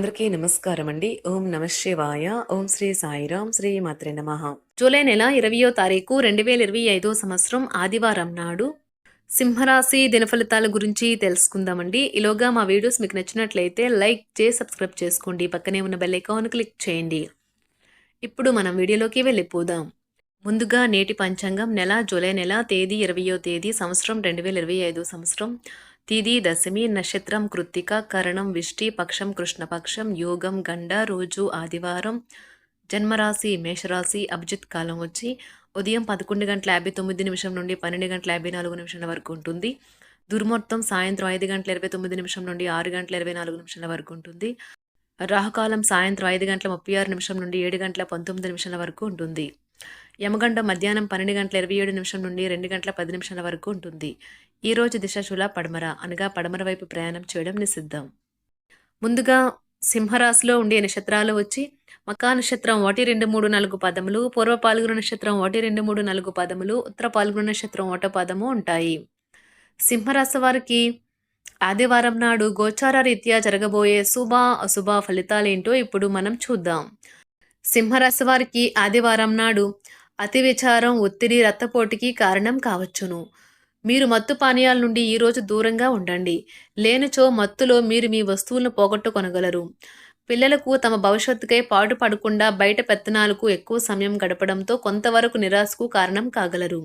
అందరికీ నమస్కారం అండి. ఓం నమ శివాయ. ఓం శ్రీ సాయిరాం శ్రీ మాత్రే నమ. జూలై నెల ఇరవయో తారీఖు రెండు వేల ఇరవై ఐదో సంవత్సరం ఆదివారం నాడు సింహరాశి దినఫలితాల గురించి తెలుసుకుందామండి. ఈలోగా మా వీడియోస్ మీకు నచ్చినట్లయితే లైక్ చేసి సబ్స్క్రైబ్ చేసుకోండి. పక్కనే ఉన్న బెల్ ఐకాన్ క్లిక్ చేయండి. ఇప్పుడు మనం వీడియోలోకి వెళ్ళిపోదాం. ముందుగా నేటి పంచాంగం నెల జూలై నెల తేదీ ఇరవయో తేదీ సంవత్సరం రెండు వేల ఇరవై ఐదో సంవత్సరం. తిది దశమి నక్షత్రం కృత్తిక కరణం విష్టి పక్షం కృష్ణపక్షం యోగం గండ రోజు ఆదివారం జన్మరాశి మేషరాశి అభిజిత్ కాలం వచ్చి ఉదయం పదకొండు గంటల యాభై తొమ్మిది నిమిషం నుండి పన్నెండు గంటల యాభై నాలుగు నిమిషాల వరకు ఉంటుంది. దుర్ముహూర్తం సాయంత్రం ఐదు గంటల ఇరవై తొమ్మిది నిమిషం నుండి ఆరు గంటల ఇరవై నాలుగు నిమిషాల వరకు ఉంటుంది. రాహుకాలం సాయంత్రం ఐదు గంటల ముప్పై ఆరు నిమిషం నుండి ఏడు గంటల పంతొమ్మిది నిమిషాల వరకు ఉంటుంది. యమగండ మధ్యాహ్నం పన్నెండు గంటల ఇరవై ఏడు నిమిషం నుండి రెండు గంటల పది నిమిషాల వరకు ఉంటుంది. ఈ రోజు దిశశూల పడమర. అనగా పడమర వైపు ప్రయాణం చేయడం నిషిద్ధం. ముందుగా సింహరాశిలో ఉండే నక్షత్రాలు వచ్చి మకా నక్షత్రం ఒకటి రెండు మూడు నాలుగు పదములు పూర్వ పాల్గొన నక్షత్రం ఒకటి రెండు మూడు నాలుగు పదములు ఉత్తర పాల్గొన నక్షత్రం ఒకట పదము ఉంటాయి. సింహరాశి వారికి ఆదివారం నాడు గోచార రీత్యా జరగబోయే శుభ అశుభ ఫలితాలేంటో ఇప్పుడు మనం చూద్దాం. సింహరాశి వారికి ఆదివారం నాడు అతి విచారం ఒత్తిడి రక్తపోటుకి కారణం కావచ్చును. మీరు మత్తు పానీయాల నుండి ఈరోజు దూరంగా ఉండండి. లేనిచో మత్తులో మీరు మీ వస్తువులను పోగొట్టుకొనగలరు. పిల్లలకు తమ భవిష్యత్తుకై పాటు పడకుండా బయట పెత్తనాలకు ఎక్కువ సమయం గడపడంతో కొంతవరకు నిరాశకు కారణం కాగలరు.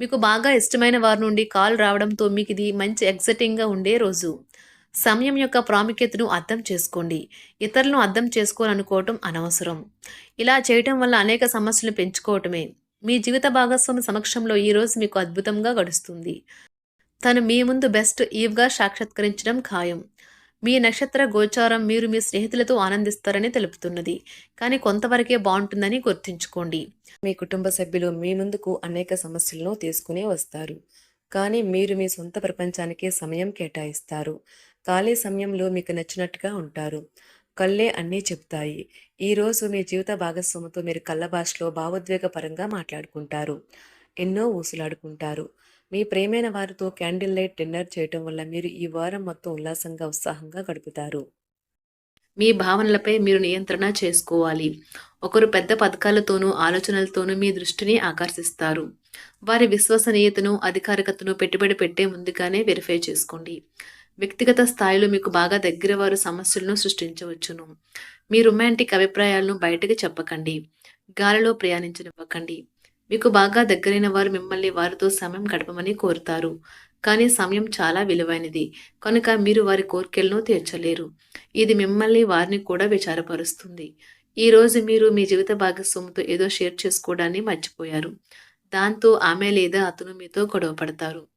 మీకు బాగా ఇష్టమైన వారి నుండి కాల్ రావడంతో మీకు ఇది మంచి ఎగ్జైటింగ్గా ఉండే రోజు. సమయం యొక్క ప్రాముఖ్యతను అర్థం చేసుకోండి. ఇతరులను అర్థం చేసుకోవాలనుకోవటం అనవసరం. ఇలా చేయటం వల్ల అనేక సమస్యలు పెంచుకోవటమే. మీ జీవిత భాగస్వామి సమక్షంలో ఈరోజు మీకు అద్భుతంగా గడుస్తుంది. తను మీ ముందు బెస్ట్ ఈవ్గా సాక్షాత్కరించడం ఖాయం. మీ నక్షత్ర గోచారం మీరు మీ స్నేహితులతో ఆనందిస్తారని తెలుపుతున్నది. కానీ కొంతవరకే బాగుంటుందని గుర్తుంచుకోండి. మీ కుటుంబ సభ్యులు మీ ముందుకు అనేక సమస్యలను తీసుకుని వస్తారు. కానీ మీరు మీ సొంత ప్రపంచానికి సమయం కేటాయిస్తారు. ఖాళీ సమయంలో మీకు నచ్చినట్టుగా ఉంటారు. కళ్ళే అన్నీ చెప్తాయి ఈరోజు మీ జీవిత భాగస్వామితో మీరు కళ్ళ భాషలో భావోద్వేగపరంగా మాట్లాడుకుంటారు. ఎన్నో ఊసులాడుకుంటారు. మీ ప్రేమైన వారితో క్యాండిల్ లైట్ డిన్నర్ చేయటం వల్ల మీరు ఈ వారం మొత్తం ఉల్లాసంగా ఉత్సాహంగా గడుపుతారు. మీ భావనలపై మీరు నియంత్రణ చేసుకోవాలి. ఒకరు పెద్ద పథకాలతోనూ ఆలోచనలతోనూ మీ దృష్టిని ఆకర్షిస్తారు. వారి విశ్వసనీయతను అధికారికతను పెట్టుబడి పెట్టే ముందుగానే వెరిఫై చేసుకోండి. వ్యక్తిగత స్థాయిలో మీకు బాగా దగ్గర వారు సమస్యలను సృష్టించవచ్చును. మీ రొమాంటిక్ అభిప్రాయాలను బయటకు చెప్పకండి. గాలిలో ప్రయాణించనివ్వకండి. మీకు బాగా దగ్గరైన వారు మిమ్మల్ని వారితో సమయం గడపమని కోరుతారు. కానీ సమయం చాలా విలువైనది. కనుక మీరు వారి కోరికలను తీర్చలేరు. ఇది మిమ్మల్ని వారిని కూడా విచారపరుస్తుంది. ఈ రోజు మీరు మీ జీవిత భాగస్వామితో ఏదో షేర్ చేసుకోవడాన్ని మర్చిపోయారు. దాంతో ఆమె లేదా అతను మీతో గొడవ పడతారు.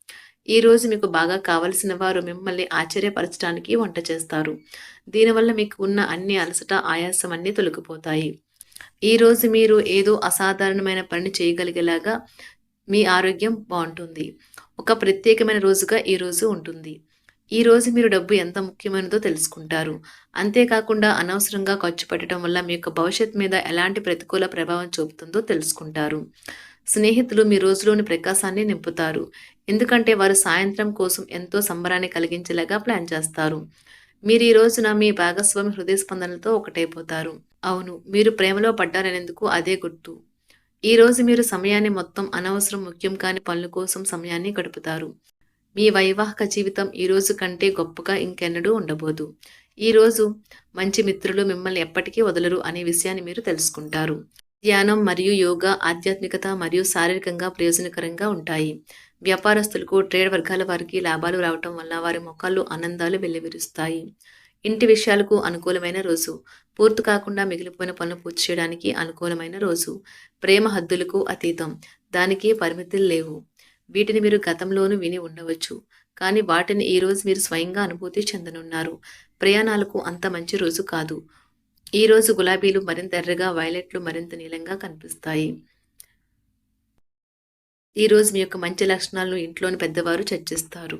ఈ రోజు మీకు బాగా కావలసిన వారు మిమ్మల్ని ఆశ్చర్యపరచడానికి వంట చేస్తారు. దీనివల్ల మీకు ఉన్న అన్ని అలసట ఆయాసం అన్నీ తొలగిపోతాయి. ఈ రోజు మీరు ఏదో అసాధారణమైన పని చేయగలిగేలాగా మీ ఆరోగ్యం బాగుంటుంది. ఒక ప్రత్యేకమైన రోజుగా ఈ రోజు ఉంటుంది. ఈ రోజు మీరు డబ్బు ఎంత ముఖ్యమైనదో తెలుసుకుంటారు. అంతేకాకుండా అనవసరంగా ఖర్చు పెట్టడం వల్ల మీ యొక్క భవిష్యత్ మీద ఎలాంటి ప్రతికూల ప్రభావం చూపుతుందో తెలుసుకుంటారు. స్నేహితులు మీ రోజులోని ప్రకాశాన్ని నింపుతారు. ఎందుకంటే వారు సాయంత్రం కోసం ఎంతో సంబరాన్ని కలిగించేలాగా ప్లాన్ చేస్తారు. మీరు ఈ రోజున మీ భాగస్వామి హృదయ స్పందనలతో ఒకటైపోతారు. అవును మీరు ప్రేమలో పడ్డారనేందుకు అదే గుర్తు. ఈ రోజు మీరు సమయాన్ని మొత్తం అనవసరం ముఖ్యం కాని పనుల కోసం సమయాన్ని గడుపుతారు. మీ వైవాహిక జీవితం ఈ రోజు కంటే గొప్పగా ఇంకెన్నడూ ఉండబోదు. ఈ రోజు మంచి మిత్రులు మిమ్మల్ని ఎప్పటికీ వదలరు అనే విషయాన్ని మీరు తెలుసుకుంటారు. ధ్యానం మరియు యోగా ఆధ్యాత్మికత మరియు శారీరకంగా ప్రయోజనకరంగా ఉంటాయి. వ్యాపారస్తులకు ట్రేడ్ వర్గాల వారికి లాభాలు రావటం వల్ల వారి ముఖాల్లో ఆనందాలు వెల్లివిరుస్తాయి. ఇంటి విషయాలకు అనుకూలమైన రోజు. పూర్తి కాకుండా మిగిలిపోయిన పనులు పూర్తి చేయడానికి అనుకూలమైన రోజు. ప్రేమ హద్దులకు అతీతం. దానికి పరిమితులు లేవు. వీటిని మీరు గతంలోనూ విని ఉండవచ్చు. కానీ వాటిని ఈ రోజు మీరు స్వయంగా అనుభూతి చెందనున్నారు. ప్రయాణాలకు అంత మంచి రోజు కాదు. ఈ రోజు గులాబీలు మరింత ఎర్రగా వైలెట్లు మరింత నీలంగా కనిపిస్తాయి. ఈ రోజు మీ యొక్క మంచి లక్షణాలను ఇంట్లోని పెద్దవారు చర్చిస్తారు.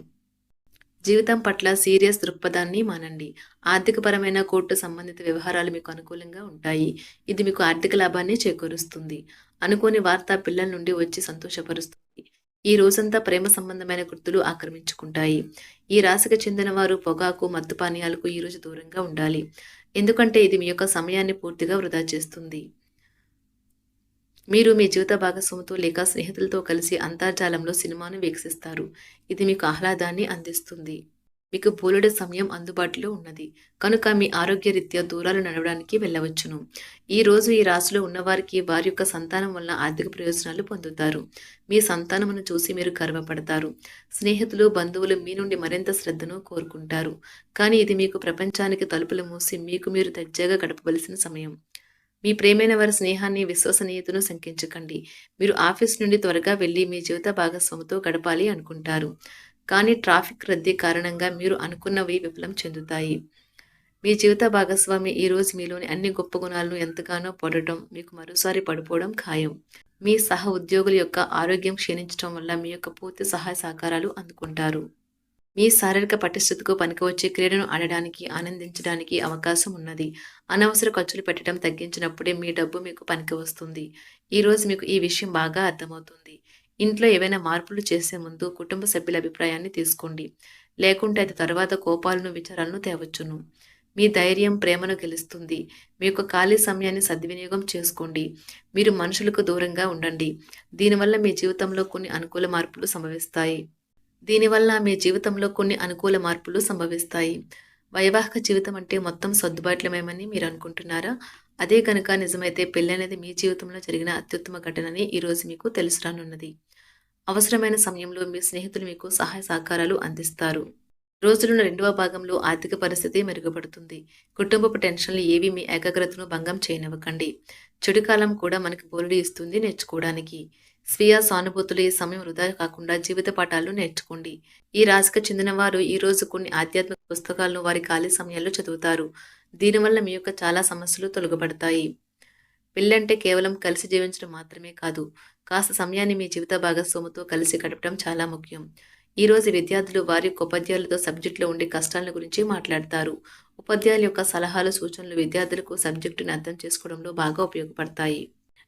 జీవితం పట్ల సీరియస్ దృక్పథాన్ని మానండి. ఆర్థికపరమైన కోర్టు సంబంధిత వ్యవహారాలు మీకు అనుకూలంగా ఉంటాయి. ఇది మీకు ఆర్థిక లాభాన్ని చేకూరుస్తుంది. అనుకోని వార్త పిల్లల నుండి వచ్చి సంతోషపరుస్తుంది. ఈ రోజంతా ప్రేమ సంబంధమైన గుర్తులు ఆక్రమించుకుంటాయి. ఈ రాశికి చెందిన వారు పొగాకు మత్తు పానీయాలకు ఈ రోజు దూరంగా ఉండాలి. ఎందుకంటే ఇది మీ యొక్క సమయాన్ని పూర్తిగా వృధా చేస్తుంది. మీరు మీ జీవిత భాగస్వామితో లేక స్నేహితులతో కలిసి అంతర్జాలంలో సినిమాను వీక్షిస్తారు. ఇది మీకు ఆహ్లాదాన్ని అందిస్తుంది. మీకు బోలెడు సమయం అందుబాటులో ఉన్నది. కనుక మీ ఆరోగ్యరీత్యా దూరాలు నడవడానికి వెళ్ళవచ్చును. ఈ రోజు ఈ రాశిలో ఉన్నవారికి వారి యొక్క సంతానం వల్ల ఆర్థిక ప్రయోజనాలు పొందుతారు. మీ సంతానమును చూసి మీరు గర్వపడతారు. స్నేహితులు బంధువులు మీ నుండి మరింత శ్రద్ధను కోరుకుంటారు. కానీ ఇది మీకు ప్రపంచానికి తలుపులు మూసి మీకు మీరు దర్జాగా గడపవలసిన సమయం. మీ ప్రేమైన వారి స్నేహాన్ని విశ్వసనీయతను శంకించకండి. మీరు ఆఫీస్ నుండి త్వరగా వెళ్ళి మీ జీవిత భాగస్వామితో గడపాలి అనుకుంటారు. కానీ ట్రాఫిక్ రద్దీ కారణంగా మీరు అనుకున్నవి విఫలం చెందుతాయి. మీ జీవిత భాగస్వామి ఈరోజు మీలోని అన్ని గొప్ప గుణాలను ఎంతగానో పడటం మీకు మరోసారి పడిపోవడం ఖాయం. మీ సహ ఉద్యోగుల యొక్క ఆరోగ్యం క్షీణించడం వల్ల మీ యొక్క పూర్తి సహాయ సహకారాలు అందుకుంటారు. మీ శారీరక పటిష్టతకు పనికివచ్చే క్రీడను ఆడడానికి ఆనందించడానికి అవకాశం ఉన్నది. అనవసర ఖర్చులు పెట్టడం తగ్గించినప్పుడే మీ డబ్బు మీకు పనికి వస్తుంది ఈరోజు మీకు ఈ విషయం బాగా అర్థమవుతుంది. ఇంట్లో ఏవైనా మార్పులు చేసే ముందు కుటుంబ సభ్యుల అభిప్రాయాన్ని తీసుకోండి. లేకుంటే అది తర్వాత కోపాలను విచారాలను తేవచ్చును. మీ ధైర్యం ప్రేమను గెలుస్తుంది. మీ యొక్క ఖాళీ సమయాన్ని సద్వినియోగం చేసుకోండి. మీరు మనుషులకు దూరంగా ఉండండి. దీనివల్ల మీ జీవితంలో కొన్ని అనుకూల మార్పులు సంభవిస్తాయి. దీనివల్ల మీ జీవితంలో కొన్ని అనుకూల మార్పులు సంభవిస్తాయి. వైవాహిక జీవితం అంటే మొత్తం సర్దుబాట్లమేమని మీరు అనుకుంటున్నారా? అదే కనుక నిజమైతే పెళ్ళనేది మీ జీవితంలో జరిగిన అత్యుత్తమ ఘటనని ఈరోజు మీకు తెలుసు రానున్నది. అవసరమైన సమయంలో మీ స్నేహితులు మీకు సహాయ సహకారాలు అందిస్తారు. రోజులున్న రెండవ భాగంలో ఆర్థిక పరిస్థితి మెరుగుపడుతుంది. కుటుంబపు టెన్షన్లు ఏవి మీ ఏకాగ్రతను భంగం చేయనివ్వకండి. చెడు కాలం కూడా మనకి బోలుడి ఇస్తుంది నేర్చుకోవడానికి. స్వీయ సానుభూతులు ఈ సమయం వృధా కాకుండా జీవిత పాఠాలు నేర్చుకోండి. ఈ రాశికి చెందిన వారు ఈ రోజు కొన్ని ఆధ్యాత్మిక పుస్తకాలను వారి ఖాళీ సమయాల్లో చదువుతారు. దీనివల్ల మీ యొక్క చాలా సమస్యలు తొలగబడతాయి. పెళ్ళంటే కేవలం కలిసి జీవించడం మాత్రమే కాదు కాస్త సమయాన్ని మీ జీవిత భాగస్వామితో కలిసి గడపడం చాలా ముఖ్యం. ఈరోజు విద్యార్థులు వారి యొక్క ఉపాధ్యాయులతో సబ్జెక్టులో ఉండే కష్టాల గురించి మాట్లాడతారు. ఉపాధ్యాయుల యొక్క సలహాలు సూచనలు విద్యార్థులకు సబ్జెక్టుని అర్థం చేసుకోవడంలో బాగా ఉపయోగపడతాయి.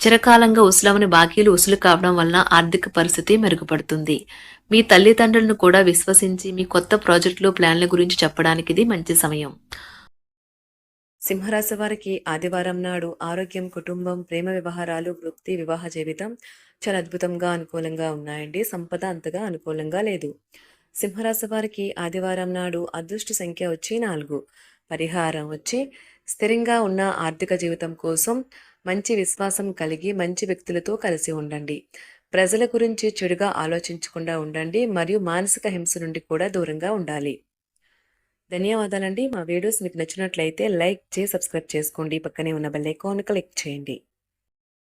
చిరకాలంగా ఉసులవని బాకీలు ఉసులు కావడం వలన ఆర్థిక పరిస్థితి మెరుగుపడుతుంది. మీ తల్లిదండ్రులను కూడా విశ్వసించి మీ కొత్త ప్రాజెక్టులు ప్లాన్ల గురించి చెప్పడానికి ఇది మంచి సమయం. సింహరాశి వారికి ఆదివారం నాడు ఆరోగ్యం కుటుంబం ప్రేమ వ్యవహారాలు వృత్తి వివాహ జీవితం చాలా అద్భుతంగా అనుకూలంగా ఉన్నాయండి. సంపద అంతగా అనుకూలంగా లేదు. సింహరాశి వారికి ఆదివారం నాడు అదృష్ట సంఖ్య వచ్చి నాలుగు. పరిహారం వచ్చి స్థిరంగా ఉన్న ఆర్థిక జీవితం కోసం మంచి విశ్వాసం కలిగి మంచి వ్యక్తులతో కలిసి ఉండండి. ప్రజల గురించి చెడుగా ఆలోచించకుండా ఉండండి మరియు మానసిక హింస నుండి కూడా దూరంగా ఉండాలి. ధన్యవాదాలండి. మా వీడియోస్ మీకు నచ్చినట్లయితే లైక్ చేసి సబ్స్క్రైబ్ చేసుకోండి. పక్కనే ఉన్న బెల్ ఐకాన్ క్లిక్ చేయండి.